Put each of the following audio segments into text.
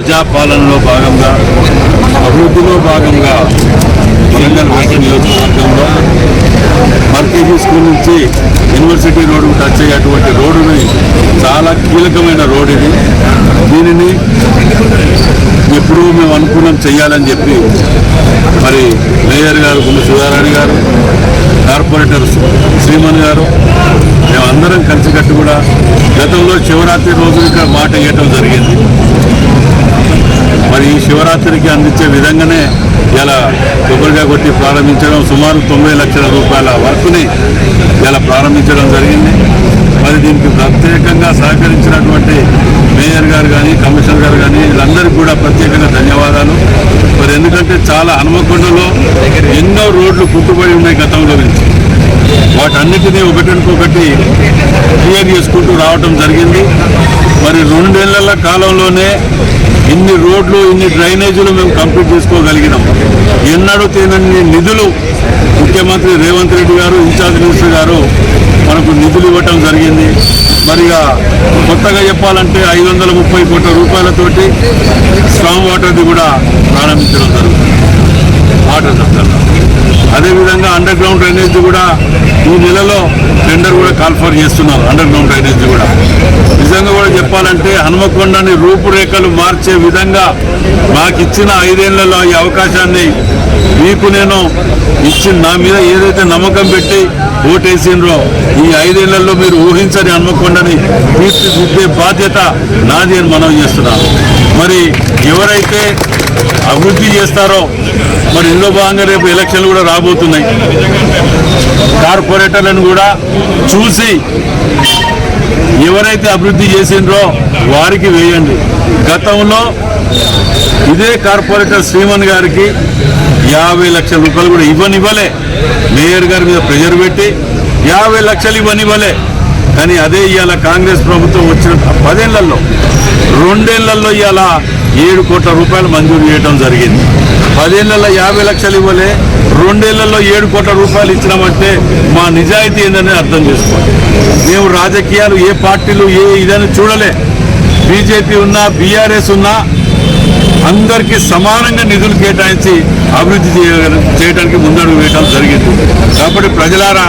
ప్రజాపాలనలో భాగంగా అభివృద్ధిలో భాగంగా వరంగల్ వెస్ట్ నియోజకవర్గంలో మర్కేజీ స్కూల్ నుంచి యూనివర్సిటీ రోడ్డు టచ్ అయ్యేటువంటి రోడ్డుని చాలా కీలకమైన రోడ్ ఇది. దీనిని ఎప్పుడూ మేము అనుకున్నాం చేయాలని చెప్పి మరి మేయర్ గారు గుండు సుధారాణి గారు కార్పొరేటర్ శ్రీమన్ గారు మేమందరం కలిసికట్టు కూడా గతంలో శివరాత్రి రోజు ఇక్కడ మాట ఇవ్వటం జరిగింది. మరి ఈ శివరాత్రికి అందించే విధంగానే ఇలా కొబ్బరిగా కొట్టి ప్రారంభించడం సుమారు తొంభై లక్షల రూపాయల వర్క్ని ఇలా ప్రారంభించడం జరిగింది. మరి దీనికి ప్రత్యేకంగా సహకరించినటువంటి మేయర్ గారు కానీ కమిషనర్ గారు కానీ వీళ్ళందరికీ కూడా ప్రత్యేకంగా ధన్యవాదాలు. మరి ఎందుకంటే చాలా హనుమకొండలో ఎన్నో రోడ్లు పుట్టుబడి ఉన్నాయి గతంలో నుంచి. వాటన్నిటినీ ఒకటికొకటి క్లియర్ చేసుకుంటూ రావటం జరిగింది. మరి రెండేళ్ళ కాలంలోనే ఇన్ని రోడ్లు ఇన్ని డ్రైనేజీలు మేము కంప్లీట్ చేసుకోగలిగినాం. ఎన్నడూ తేనన్ని నిధులు ముఖ్యమంత్రి రేవంత్ రెడ్డి గారు ఇన్ఛార్జ్ మినిస్టర్ గారు మనకు నిధులు ఇవ్వటం జరిగింది. మరిగా కొత్తగా చెప్పాలంటే ఐదు వందల ముప్పై కోట్ల రూపాయలతోటి స్ట్రాంగ్ వాటర్ది కూడా ప్రారంభించడం జరుగుతుంది. వాటర్ సెక్టర్లో అదేవిధంగా అండర్ గ్రౌండ్ డ్రైనేజ్ కూడా ఈ నెలలో టెండర్ కూడా కాల్ఫర్ చేస్తున్నారు అండర్ గ్రౌండ్ డ్రైనేజ్ కూడా. నిజంగా కూడా చెప్పాలంటే హనుమకొండని రూపురేఖలు మార్చే విధంగా నాకు ఇచ్చిన ఐదేళ్ళలో ఈ అవకాశాన్ని మీకు నేను ఇచ్చిన నా మీద ఏదైతే నమ్మకం పెట్టి ఓటేసిండ్రో ఈ ఐదేళ్ళలో మీరు ఊహించని హనుమకొండని తీర్చిదిద్దే బాధ్యత నాది అని మనం చేస్తున్నాను. మరి ఎవరైతే అభివృద్ధి చేస్తారో మరి ఇందులో భాగంగా రేపు ఎలక్షన్లు కూడా రాబోతున్నాయి. కార్పొరేటర్లను కూడా చూసి ఎవరైతే అభివృద్ధి చేసిండ్రో వారికి వేయండి. గతంలో ఇదే కార్పొరేటర్ శ్రీమన్ గారికి యాభై లక్షల రూపాయలు కూడా ఇవ్వనివ్వలే. మేయర్ గారి మీద ప్రెజర్ పెట్టి యాభై లక్షలు ఇవ్వనివ్వలే. కానీ అదే ఇవాళ కాంగ్రెస్ ప్రభుత్వం వచ్చిన పదేళ్ళలో రెండేళ్ళలో ఇవాళ ఏడు కోట్ల రూపాయలు మంజూరు చేయడం జరిగింది. పదేళ్ళలో యాభై లక్షలు ఇవ్వలే రెండేళ్ళలో ఏడు కోట్ల రూపాయలు ఇచ్చినామంటే మా నిజాయితీ ఏందని అర్థం చేసుకోండి మేము రాజకీయాలు ఏ పార్టీలు ఏ ఇదని చూడలే. బీజేపీ ఉన్నా బీఆర్ఎస్ ఉన్నా అందరికీ సమానంగా నిధులు కేటాయించి అభివృద్ధి చేయడానికి ముందడుగు వేయడం జరిగింది. కాబట్టి ప్రజలారా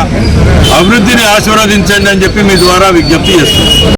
అభివృద్ధిని ఆశీర్వదించండి అని చెప్పి మీ ద్వారా విజ్ఞప్తి చేస్తున్నాం.